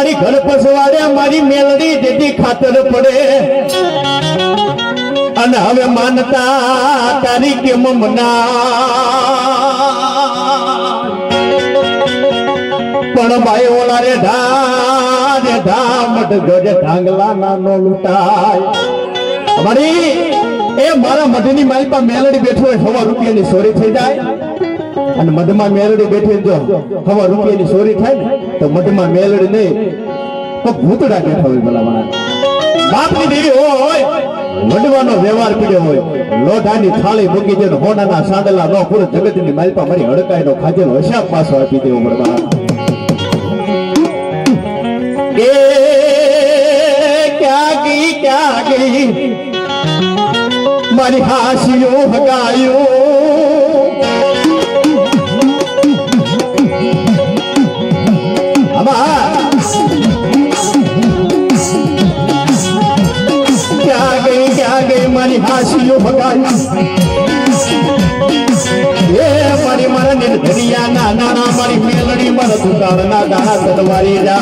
મારી ઘર પસવાડે, મારી મેલડી જેથી ખાતર પડે. અને હવે માનતા તારી કેમ મના પણ ભાઈ ઓલા રે ધા રે ધા મટ ગજે ઢાંગલા લૂંટાય. મારી, એ મારા મઢની મારી માલિપા મેલડી બેઠો હોય સવા રૂપિયાની ચોરી થઈ જાય. અને મધમાં મેલડી બેઠી જો સવા રૂપિયાની ચોરી થાય ને, તો મધમાં મેલડી નહીં. તો ભૂતડા બેઠા હોય ભલા માણસ. બાપની દેવી હોય. વડવાનો વ્યવહાર પીડ્યો હોય. લોઢાની થાળી મૂકી દે હોડાના સાંડલા નો પૂરો જગતની માલપા મારી હડકાઈ નો ખાજેલો હિસાબ પાછો આપી દેવો મળવા એ મારી હાસીઓ હગાયો. હાસીઓ હગાયો એ મારી મારા નિર્ધરિયા ના નાના, મારી મેલડી મારા દુકાળના દાણા તલવારી જા.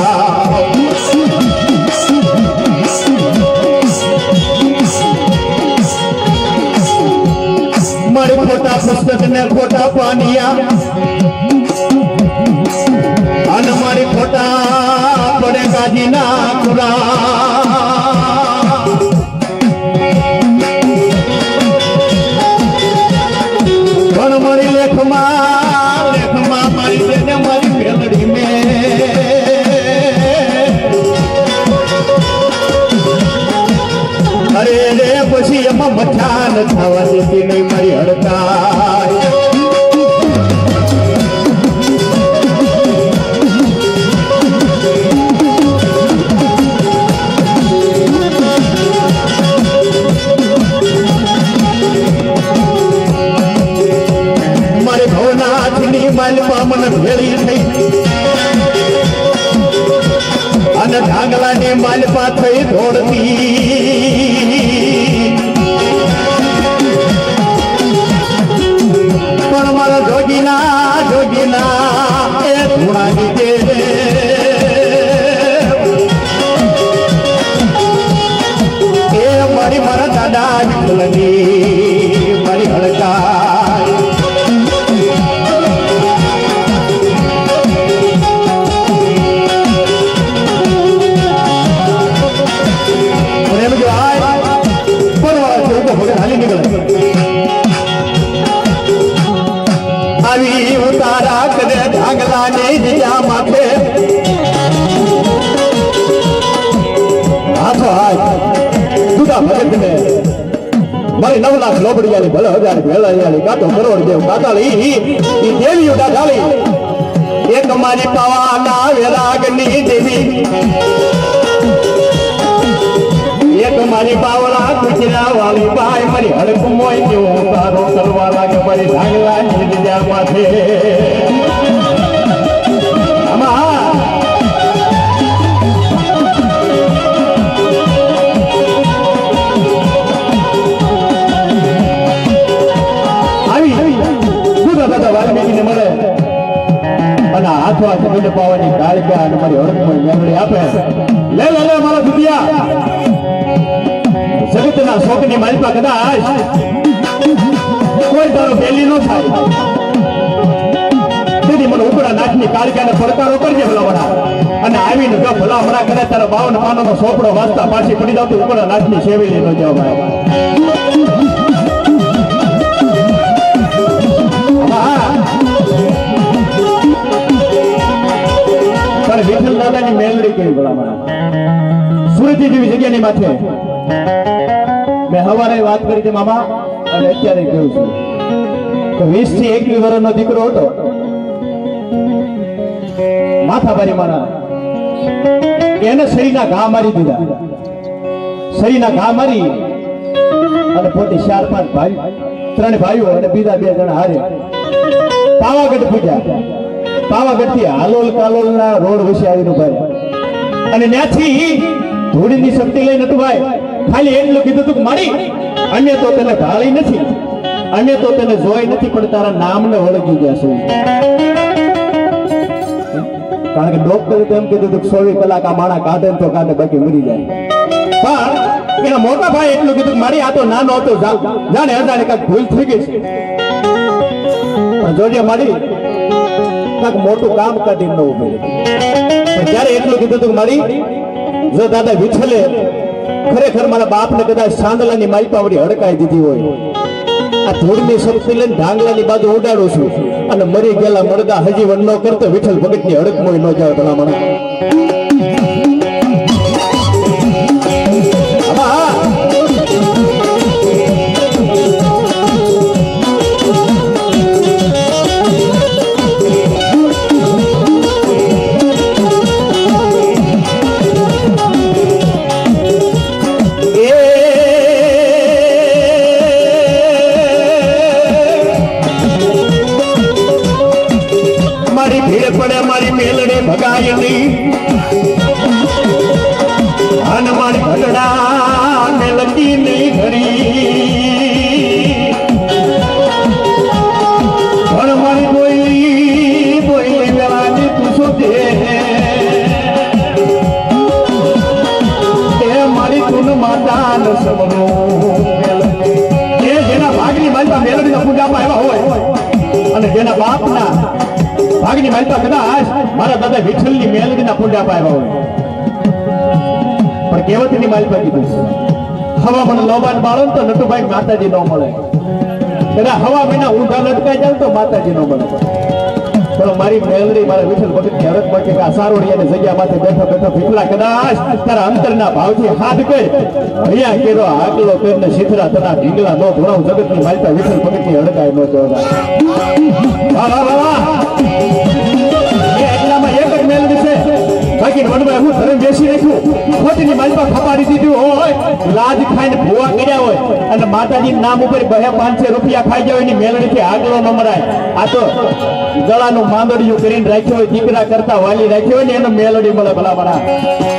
મારી ખોટા પુસ્તક ને ખોટા પાનિયા. અને મારી ખોટા પડે ના ખુરા. લેખમાં લેખમાં મારી બેને મારી મેલડી મેં. અરે રે, પછી એમાં મઠાન થવા દેતી નહીં મારી હડકાય ઢાંગલાની માલપા થઈ ધોળતી પણ મારા જોગીના જોગીના, એ ધૂણા દીધે એ મારી મારા દાદા ભગત ને મારી નવ લાખ લોબડિયાની ભલે હજાર ભેળાયાની કાતો કરોડ દેવ કાતાળી ઈ દેવી ઉડા ઢાળી એક મારી પવાના વેરાગની દેવી એક મારી બાવળા કુચરા વાળી બાઈ મારી હડકું મોય જેવો તારો સરવા લાગે મારી ઢાંગલા નીરજા માથે. કાળકા અને મારી હડકમાં મેળવી આપે. લે લે લે, મારા દુનિયા જગતના શોકની માલિકા કદાચ કોઈ તારો બેલી ન થાય. કરજે ભલા વડા અને આવીને જો ભલા હમણાં કરે તારો બાવન પાનો સોપડો વાંચતા પાછી પડી જાવ તો ઉપડા નાચની સેવેલી ન જાવ જેવી માથે. મેં હવારે વાત કરી હતી, મામા, અને અત્યારે કહું છું. કે વીસથી એકવીસ વર્ષનો દીકરો હતો. માથાભારી મારા. એને શરીરના ઘા મારી દીધા. શરીરના ઘા મારી અને પોતે ચાર, પાંચ ભાઈ, ત્રણ ભાઈઓ અને બીજા બે જણા હારે પાવાગઢ પૂજ્યા. પાવાગઢથી હાલોલ કાલોલ ના રોડ વિશે આવીને ભાઈ. અને ત્યાંથી ધૂળની શક્તિ લઈ નતું ભાઈ ખાલી એટલું કીધું તું કે મારી. અન્ય તો તને ભાળી નથી. અને તો તને જોઈ નથી, પણ તારા નામને ઓળખી ગયા કારણ કે ડોક્ટરે તો એમ કીધું હતું સોવી કલાક આ માણા કાઢે તો કાઢે, બાકી મરી જાય. પણ એના મોટા ભાઈ એટલું કીધું મારી આ તો નાનો હતો જાણે અજાણે કાંઈક ભૂલ થઈ ગઈ છે. પણ જોજે મારી, કાંઈક મોટું કામ કાઢી ન ઊભી જયારે એટલું કીધું હતું મારી જો દાદા વિઠલે ખરેખર મારા બાપને કદાચ સાંદલાની માલપાવડી હડકાઈ દીધી હોય, આ ધૂળની શક્તિ લઈને ઢાંગલાની બાજુ ઉડાડું છું અને મરી ગયેલા મરદા હજી વન ન કરતો વિઠ્ઠલ ભગતની હડકમોય ન જાય ભલામણ. મેલડે ભાગની માલપા કદાચ મારા દાદા વિઠ્ઠલની મેલડીના પૂજામાં આવ્યા હોય. પણ કેવતની માલપા કીધું હવા મને લોબાન બાળો તો નટુભાઈ માતાજી નો મળે. કદાચ હવા વિના ઊંધા લટકાઈ જાય તો માતાજી નો મળે. પણ મારી મેલડી મારા વિઠ્ઠલ ભગતની હરક બાકી કે આ સારોડિયાની જગ્યા માથે બેઠો બેઠો ભીખલા કદાચ તારા અંતરના ભાવથી હાથ કરી અહીંયા કેરો આગલો કરીને શીથરા તના ઢીંગલા નો ભણાવ જગતની માલતા વિઠ્ઠલ ભગતની હડકાય નો જોગા વાહ વાહ વાહ. બાકી વનમાં હું ધર્મ બેસી રાખ્યું. ખોટીની માલપા ખપાડી દીધું હોય, લાજ ખાઈને ભૂવા કર્યા હોય, અને માતાજી નામ ઉપર બે પાંચસો રૂપિયા ખાઈ જાય એની મેલડીથી આગલો ન મરાય. આ તો ગળાનું માંદડિયું કરીને રાખ્યો હોય, દીકરા કરતા વાલી રાખ્યો હોય ને, એનો મેલડી મળે ભલા ભલા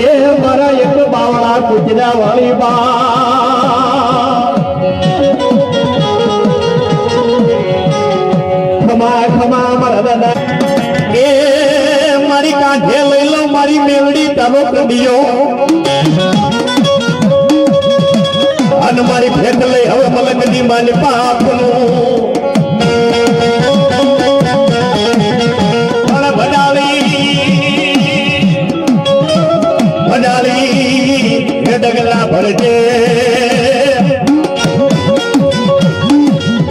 એ મારા એક બાવળા કુજરા વાળી બા. ખમા ખમા, મારા દાદા. એ મારી કાંઠે લઈ લો મારી મેવડી તારો કડિયો અને મારી ભેટ લઈ હવે મલકની માને પાપનું ભરજે.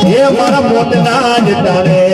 હે મારા મોટના જ તારે.